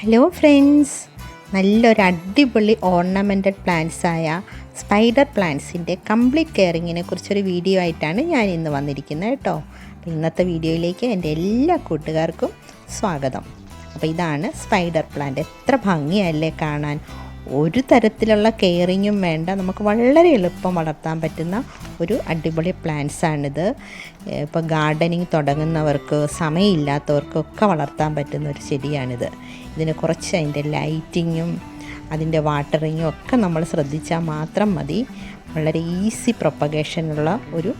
Hello friends നല്ലൊരു അടിപൊളി ഓർണമെന്റഡ് പ്ലാന്റ്സായ spider പ്ലാന്റ്സിന്റെ complete കെയറിങ്ങിനെ കുറിച്ചൊരു വീഡിയോ ആയിട്ടാണ് ഞാൻ ഇന്ന് വന്നിരിക്കുന്നത് കേട്ടോ. അപ്പോൾ ഇന്നത്തെ വീഡിയോയിലേക്ക് എന്റെ എല്ലാ കൂട്ടുകാർക്കും സ്വാഗതം. അപ്പോൾ ഇതാണ് സ്പൈഡർ പ്ലാന്റ് എത്ര ഭംഗിയല്ലേ കാണാൻ. ഒരു തരത്തിലുള്ള കെയറിങ്ങും വേണ്ട. നമുക്ക് വളരെ എളുപ്പം വളർത്താൻ പറ്റുന്ന ഒരു അടിപൊളി പ്ലാന്റ്സാണിത് ഇപ്പോൾ ഗാർഡനിങ് തുടങ്ങുന്നവർക്ക് സമയമില്ലാത്തവർക്കൊക്കെ വളർത്താൻ പറ്റുന്ന ഒരു ചെടിയാണിത്. ഇതിന് കുറച്ച് അതിന്റെ ലൈറ്റിങ്ങും അതിന്റെ വാട്ടറിങ്ങും ഒക്കെ നമ്മൾ ശ്രദ്ധിച്ചാൽ മാത്രം മതി. വളരെ ഈസി പ്രൊപ്പഗേഷനുള്ള ഒരു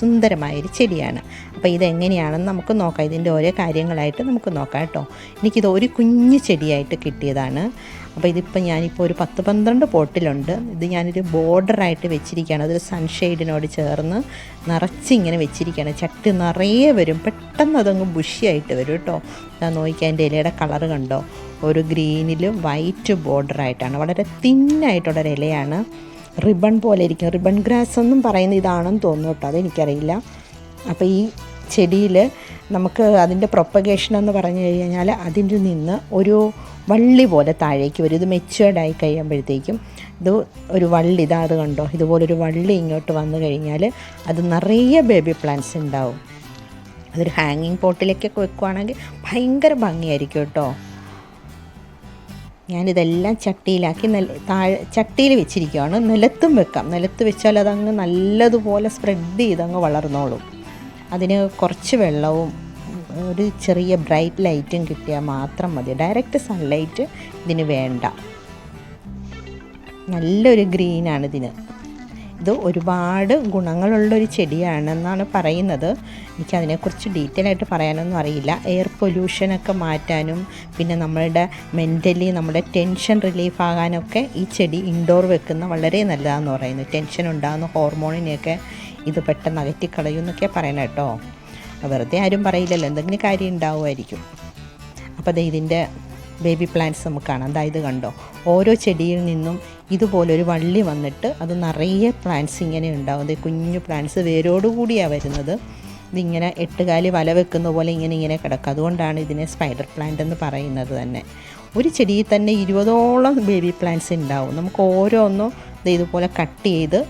സുന്ദരമായൊരു ചെടിയാണ്. അപ്പോൾ ഇതെങ്ങനെയാണെന്ന് നമുക്ക് നോക്കാം. ഇതിന്റെ ഓരോ കാര്യങ്ങളായിട്ട് നമുക്ക് നോക്കാം കേട്ടോ. എനിക്കിത് ഒരു കുഞ്ഞു ചെടിയായിട്ട് കിട്ടിയതാണ്. അപ്പോൾ ഇതിപ്പോൾ ഞാനിപ്പോൾ ഒരു പത്ത് പന്ത്രണ്ട് പോട്ടിലുണ്ട്. ഇത് ഞാനൊരു ബോർഡറായിട്ട് വെച്ചിരിക്കുകയാണ്. അതൊരു സൺഷെയ്ഡിനോട് ചേർന്ന് നിറച്ചിങ്ങനെ വെച്ചിരിക്കുകയാണ്. ചട്ടി നിറയെ വരും. പെട്ടെന്ന് അതങ്ങ് ബുഷിയായിട്ട് വരും കേട്ടോ. ഞാൻ നോക്കിയാൽ എന്റെ ഇലയുടെ കളർ കണ്ടോ? ഒരു ഗ്രീനിലും വൈറ്റ് ബോർഡറായിട്ടാണ്. വളരെ തിന്നായിട്ടുള്ളൊരു ഇലയാണ്. റിബൺ പോലെ ഇരിക്കും. റിബൺ ഗ്രാസ് എന്നും പറയുന്ന ഇതാണെന്ന് തോന്നുന്നു കേട്ടോ അതെനിക്കറിയില്ല. അപ്പോൾ ഈ ചെടിയിൽ നമുക്ക് അതിന്റെ പ്രൊപ്പഗേഷൻ എന്ന് പറഞ്ഞു കഴിഞ്ഞാൽ അതിന്റെ നിന്ന് ഒരു വള്ളി പോലെ താഴേക്ക് വരും. ഇത് മെച്ചുവേർഡായി കഴിയുമ്പോഴത്തേക്കും ഇത് ഒരു വള്ളി ഇതാ അത് കണ്ടോ? ഇതുപോലൊരു വള്ളി ഇങ്ങോട്ട് വന്നു കഴിഞ്ഞാൽ അത് നിറയെ ബേബി പ്ലാന്റ്സ് ഉണ്ടാവും. അതൊരു ഹാങ്ങിങ് പോട്ടിലേക്കൊക്കെ വെക്കുവാണെങ്കിൽ ഭയങ്കര ഭംഗിയായിരിക്കും കേട്ടോ. ഞാനിതെല്ലാം ചട്ടിയിലാക്കി നെല താഴെ ചട്ടിയിൽ വെച്ചിരിക്കുകയാണ് നിലത്തും വെക്കാം. നിലത്ത് വെച്ചാൽ അതങ്ങ് നല്ലതുപോലെ സ്പ്രെഡ് ചെയ്തങ്ങ് വളർന്നോളും. അതിന് കുറച്ച് വെള്ളവും ഒരു ചെറിയ ബ്രൈറ്റ് ലൈറ്റും കിട്ടിയാൽ മാത്രം മതി. ഡയറക്റ്റ് സൺലൈറ്റ് ഇതിന് വേണ്ട. നല്ലൊരു ഗ്രീനാണ് ഇതിന് ഇത് ഒരുപാട് ഗുണങ്ങളുള്ളൊരു ചെടിയാണെന്നാണ് പറയുന്നത്. എനിക്കതിനെക്കുറിച്ച് ഡീറ്റെയിൽ ആയിട്ട് പറയാനൊന്നും അറിയില്ല. എയർ പൊല്യൂഷനൊക്കെ മാറ്റാനും പിന്നെ നമ്മളുടെ മെന്റലി നമ്മുടെ ടെൻഷൻ റിലീഫ് ആകാനൊക്കെ ഈ ചെടി ഇൻഡോർ വെക്കുന്ന വളരെ നല്ലതാണെന്ന് പറയുന്നു. ടെൻഷൻ ഉണ്ടാകുന്ന ഹോർമോണിനെയൊക്കെ ഇത് പെട്ടെന്ന് അകറ്റിക്കളയും എന്നൊക്കെ പറയണം കേട്ടോ. വെറുതെ ആരും പറയില്ലല്ലോ എന്തെങ്കിലും കാര്യം ഉണ്ടാവുമായിരിക്കും. അപ്പോൾ അത് ഇതിന്റെ ബേബി പ്ലാന്റ്സ് നമുക്ക് കാണാം. അതായത് കണ്ടോ? ഓരോ ചെടിയിൽ നിന്നും ഇതുപോലൊരു വള്ളി വന്നിട്ട് അത് നിറയെ പ്ലാന്റ്സ് ഇങ്ങനെ ഉണ്ടാവും. അതായത് കുഞ്ഞു പ്ലാന്റ്സ് വേരോടുകൂടിയാണ് വരുന്നത്. ഇതിങ്ങനെ എട്ടുകാലി വല വെക്കുന്ന പോലെ ഇങ്ങനെ ഇങ്ങനെ കിടക്കും. അതുകൊണ്ടാണ് ഇതിനെ സ്പൈഡർ പ്ലാന്റ് എന്ന് പറയുന്നത് തന്നെ. ഒരു ചെടിയിൽ തന്നെ ഇരുപതോളം ബേബി പ്ലാന്റ്സ് ഉണ്ടാവും. നമുക്ക് ഓരോന്നും ഇതുപോലെ കട്ട് ചെയ്ത്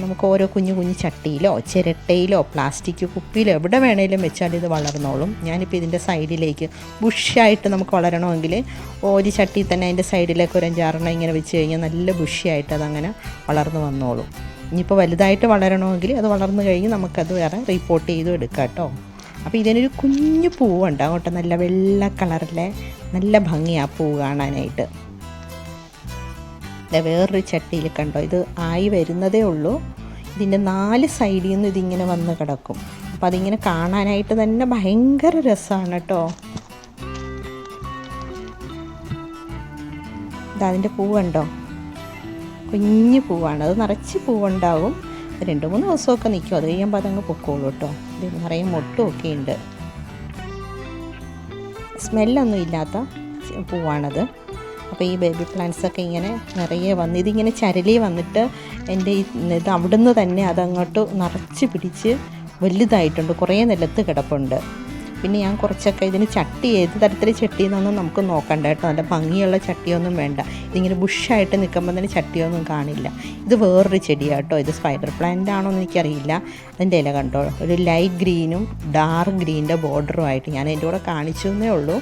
നമുക്ക് ഓരോ കുഞ്ഞു കുഞ്ഞു ചട്ടിയിലോ ചിരട്ടയിലോ പ്ലാസ്റ്റിക് കുപ്പിയിലോ എവിടെ വേണേലും വെച്ചാൽ ഇത് വളർന്നോളും. ഞാനിപ്പോൾ ഇതിന്റെ സൈഡിലേക്ക് ബുഷായിട്ട് നമുക്ക് വളരണമെങ്കിൽ ഒരു ചട്ടിയിൽ തന്നെ അതിന്റെ സൈഡിലേക്ക് ഒരു അഞ്ചാറെണ്ണം ഇങ്ങനെ വെച്ച് കഴിഞ്ഞാൽ നല്ല ബുഷിയായിട്ട് അതങ്ങനെ വളർന്നു വന്നോളും. ഇനിയിപ്പോൾ വലുതായിട്ട് വളരണമെങ്കിൽ അത് വളർന്നു കഴിഞ്ഞ് നമുക്കത് വേറെ റിപ്പോർട്ട് ചെയ്ത് എടുക്കാം കേട്ടോ. അപ്പോൾ ഇതിനൊരു കുഞ്ഞു പൂവുണ്ട്. അങ്ങോട്ട് നല്ല വെള്ള കളറിലെ നല്ല ഭംഗിയാണ് പൂവ് കാണാനായിട്ട്. വേറൊരു ചട്ടിയിൽ കണ്ടോ? ഇത് ആയി വരുന്നതേ ഉള്ളൂ. ഇതിന്റെ നാല് സൈഡിൽ നിന്ന് ഇതിങ്ങനെ വന്ന് കിടക്കും. അപ്പോൾ അതിങ്ങനെ കാണാനായിട്ട് തന്നെ ഭയങ്കര രസമാണ് കേട്ടോ അതിന്റെ പൂവുണ്ടോ കുഞ്ഞു പൂവാണ്. അത് നിറച്ച് പൂവുണ്ടാവും. രണ്ട് മൂന്ന് ദിവസമൊക്കെ നിൽക്കും അത് കഴിയുമ്പോൾ അതങ്ങ് പൊക്കോളൂ കേട്ടോ ഇത് നിറയെ മൊട്ടുമൊക്കെ ഉണ്ട്. സ്മെല്ലൊന്നും ഇല്ലാത്ത പൂവാണത്. അപ്പോൾ ഈ ബേബി പ്ലാന്റ്സ് ഒക്കെ ഇങ്ങനെ നിറയെ വന്ന് ഇതിങ്ങനെ ചരലി വന്നിട്ട് എന്റെ ഇത് അവിടുന്ന് തന്നെ അതങ്ങോട്ട് നിറച്ച് പിടിച്ച് വലുതായിട്ടുണ്ട്. കുറേ നിലത്ത് കിടപ്പുണ്ട്. പിന്നെ ഞാൻ കുറച്ചൊക്കെ ഇതിന് ചട്ടി ഏത് തരത്തിൽ ചട്ടി എന്നൊന്നും നമുക്ക് നോക്കണ്ട കേട്ടോ. നല്ല ഭംഗിയുള്ള ചട്ടിയൊന്നും വേണ്ട. ഇതിങ്ങനെ ബുഷായിട്ട് നിൽക്കുമ്പോൾ തന്നെ ചട്ടിയൊന്നും കാണില്ല. ഇത് വേറൊരു ചെടിയാണ് കേട്ടോ. ഇത് സ്പൈഡർ പ്ലാന്റ് ആണോ എന്ന് എനിക്കറിയില്ല. അതിന്റെ ഇല കണ്ടോ? ഒരു ലൈറ്റ് ഗ്രീനും ഡാർക്ക് ഗ്രീന്റെ ബോർഡറുമായിട്ട് ഞാൻ എന്റെ കൂടെ കാണിച്ചു എന്നേ ഉള്ളൂ.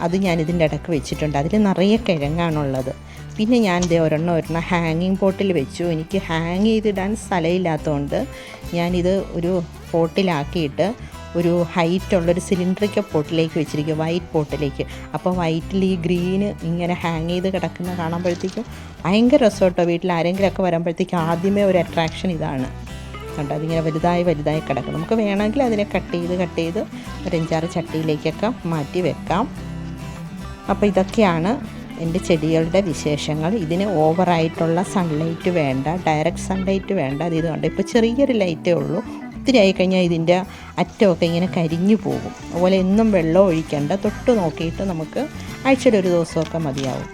അത് ഞാൻ ഇതിന്റെ ഇടയ്ക്ക് വെച്ചിട്ടുണ്ട്. അതിൽ നിറയെ കിഴങ്ങാണുള്ളത്. പിന്നെ ഞാൻ ഇതേ ഒരെണ്ണം ഒരെണ്ണം ഹാങ്ങിങ് പോട്ടിൽ വെച്ചു. എനിക്ക് ഹാങ് ചെയ്തിടാൻ സ്ഥലമില്ലാത്തതുകൊണ്ട് ഞാനിത് ഒരു പോട്ടിലാക്കിയിട്ട് ഒരു ഹൈറ്റ് ഉള്ളൊരു സിലിണ്ടറിക്കൽ പോട്ടിലേക്ക് വെച്ചിരിക്കുക വൈറ്റ് പോട്ടിലേക്ക് അപ്പോൾ വൈറ്റിൽ ഈ ഗ്രീന് ഇങ്ങനെ ഹാങ് ചെയ്ത് കിടക്കുന്ന കാണുമ്പോഴത്തേക്കും ഭയങ്കര രസമായിട്ടോ വീട്ടിൽ ആരെങ്കിലുമൊക്കെ വരുമ്പോഴത്തേക്കും ആദ്യമേ ഒരു അട്രാക്ഷൻ ഇതാണ്. കണ്ടോ? അതിങ്ങനെ വലുതായി വലുതായി കിടക്കും. നമുക്ക് വേണമെങ്കിൽ അതിനെ കട്ട് ചെയ്ത് കട്ട് ചെയ്ത് ഒരു അഞ്ചാറ് ചട്ടിയിലേക്കൊക്കെ മാറ്റി വെക്കാം. അപ്പോൾ ഇതൊക്കെയാണ് എന്റെ ചെടികളുടെ വിശേഷങ്ങൾ. ഇതിന് ഓവറായിട്ടുള്ള സൺലൈറ്റ് വേണ്ട ഡയറക്റ്റ് സൺലൈറ്റ് വേണ്ട. അത് ഇതുകൊണ്ട് ഇപ്പോൾ ചെറിയൊരു ലൈറ്റേ ഉള്ളൂ. ഒത്തിരി ആയിക്കഴിഞ്ഞാൽ ഇതിന്റെ അറ്റമൊക്കെ ഇങ്ങനെ കരിഞ്ഞു പോകും. അതുപോലെ എന്നും വെള്ളം ഒഴിക്കേണ്ട. തൊട്ട് നോക്കിയിട്ട് നമുക്ക് ആഴ്ചയിൽ ഒരു ദിവസമൊക്കെ മതിയാവും.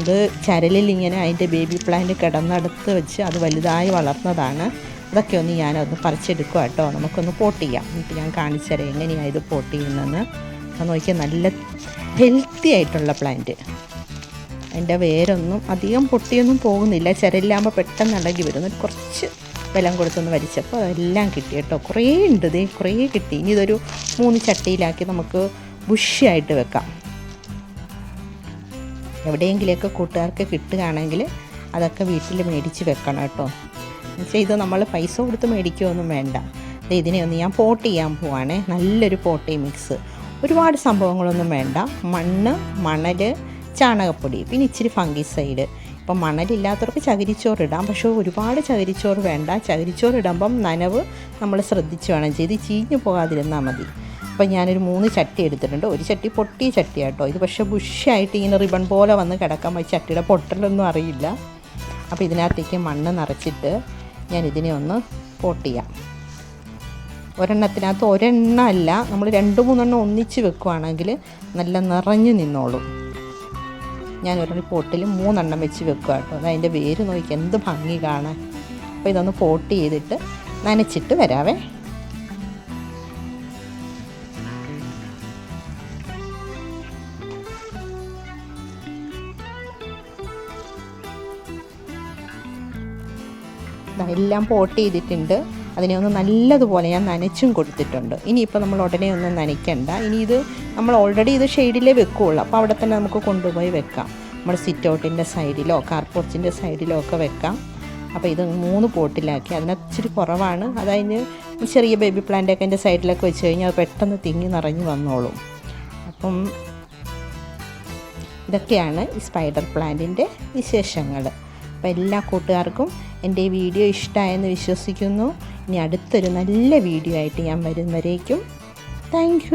ഇത് ചരലിൽ ഇങ്ങനെ അതിന്റെ ബേബി പ്ലാന്റ് കിടന്നെടുത്ത് വെച്ച് അത് വലുതായി വളർന്നതാണ്. അതൊക്കെ ഒന്ന് ഞാനൊന്ന് പറിച്ചെടുക്കുക കേട്ടോ. നമുക്കൊന്ന് പോട്ട് ചെയ്യാം. എന്നിട്ട് ഞാൻ കാണിച്ചു തരാം എങ്ങനെയാണ് ഇത് പോട്ട് ചെയ്യുന്നതെന്ന്. നോക്കിയാൽ നല്ല ഹെൽത്തി ആയിട്ടുള്ള പ്ലാന്റ് അതിന്റെ വേരൊന്നും അധികം പൊട്ടിയൊന്നും പോകുന്നില്ല. ചിരയില്ലാകുമ്പോൾ പെട്ടെന്ന് ഇളകി എന്നിട്ട് കുറച്ച് വെള്ളം കൊടുത്തൊന്ന് വലിച്ചപ്പോൾ അതെല്ലാം കിട്ടി കേട്ടോ. കുറേ ഉണ്ട് ഇതേ കുറേ കിട്ടി. ഇനി ഇതൊരു മൂന്ന് ചട്ടിയിലാക്കി നമുക്ക് ബുഷിയായിട്ട് വെക്കാം. എവിടെയെങ്കിലുമൊക്കെ കൂട്ടുകാർക്ക് കിട്ടുകയാണെങ്കിൽ അതൊക്കെ വീട്ടിൽ മേടിച്ച് വെക്കണം കേട്ടോ. എന്നുവെച്ചാൽ ഇത് നമ്മൾ പൈസ കൊടുത്ത് മേടിക്കുകയൊന്നും വേണ്ട. ഇതിനെ ഒന്ന് ഞാൻ പോട്ട് ചെയ്യാൻ പോവാണേ. നല്ലൊരു പോട്ടി മിക്സ് ഒരുപാട് സംഭവങ്ങളൊന്നും വേണ്ട. മണ്ണ് മണൽ ചാണകപ്പൊടി പിന്നെ ഇച്ചിരി ഫംഗിസൈഡ്. ഇപ്പം മണലില്ലാത്തവർക്ക് ചകിരിച്ചോറ് ഇടാം. പക്ഷേ ഒരുപാട് ചകിരിച്ചോറ് വേണ്ട. ചകിരിച്ചോറ് ഇടുമ്പം നനവ് നമ്മൾ ശ്രദ്ധിച്ച് വേണം ചെയ്ത് ചീഞ്ഞു പോകാതിരുന്നാൽ മതി. അപ്പം ഞാനൊരു മൂന്ന് ചട്ടി എടുത്തിട്ടുണ്ട്. ഒരു ചട്ടി പൊട്ടിയ ചട്ടിയാട്ടോ. ഇത് പക്ഷേ ബുഷായിട്ട് ഇങ്ങനെ റിബൺ പോലെ വന്ന് കിടക്കാൻ ചട്ടിയുടെ പൊട്ടലൊന്നും അറിയില്ല. അപ്പോൾ ഇതിനകത്തേക്ക് മണ്ണ് നിറച്ചിട്ട് ഞാൻ ഇതിനെ ഒന്ന് പോട്ട് ചെയ്യാം. ഒരെണ്ണത്തിനകത്ത് ഒരെണ്ണം അല്ല നമ്മൾ രണ്ട് മൂന്നെണ്ണം ഒന്നിച്ച് വെക്കുവാണെങ്കിൽ നല്ല നിറഞ്ഞു നിന്നോളും. ഞാൻ ഒരെണ്ണം പോട്ടിൽ മൂന്നെണ്ണം വെച്ച് വെക്കുക കേട്ടോ. അത് അതിന്റെ വേര് നോക്കി എന്ത് ഭംഗി കാണാൻ. അപ്പോൾ ഇതൊന്ന് പോട്ട് ചെയ്തിട്ട് നനച്ചിട്ട് വരാവേ. എല്ലാം പോട്ട് ചെയ്തിട്ടുണ്ട്. അതിനെ ഒന്ന് നല്ലതുപോലെ ഞാൻ നനച്ചും കൊടുത്തിട്ടുണ്ട്. ഇനിയിപ്പോൾ നമ്മൾ ഉടനെ ഒന്നും നനയ്ക്കണ്ട. ഇനി ഇത് നമ്മൾ ഓൾറെഡി ഇത് ഷെയ്ഡിലേ വെക്കുകയുള്ളൂ അപ്പോൾ അവിടെ തന്നെ നമുക്ക് കൊണ്ടുപോയി വെക്കാം. നമ്മൾ സിറ്റ് ഔട്ടിന്റെ സൈഡിലോ കാർപോർച്ചിന്റെ സൈഡിലോ ഒക്കെ വെക്കാം. അപ്പോൾ ഇത് മൂന്ന് പോട്ടിലാക്കി. അതിനകത്ത് കുറവാണ്. അതതിന് ചെറിയ ബേബി പ്ലാന്റൊക്കെ എന്റെ സൈഡിലൊക്കെ വെച്ച് കഴിഞ്ഞാൽ പെട്ടെന്ന് തിങ്ങി നിറഞ്ഞു വന്നോളും. അപ്പം ഇതൊക്കെയാണ് ഈ സ്പൈഡർ പ്ലാന്റിന്റെ വിശേഷങ്ങൾ അപ്പോൾ എല്ലാ കൂട്ടുകാർക്കും എന്റെ ഈ വീഡിയോ ഇഷ്ടമായെന്ന് വിശ്വസിക്കുന്നു. ഇനി അടുത്തൊരു നല്ല വീഡിയോ ആയിട്ട് ഞാൻ വരും വരേക്കും താങ്ക്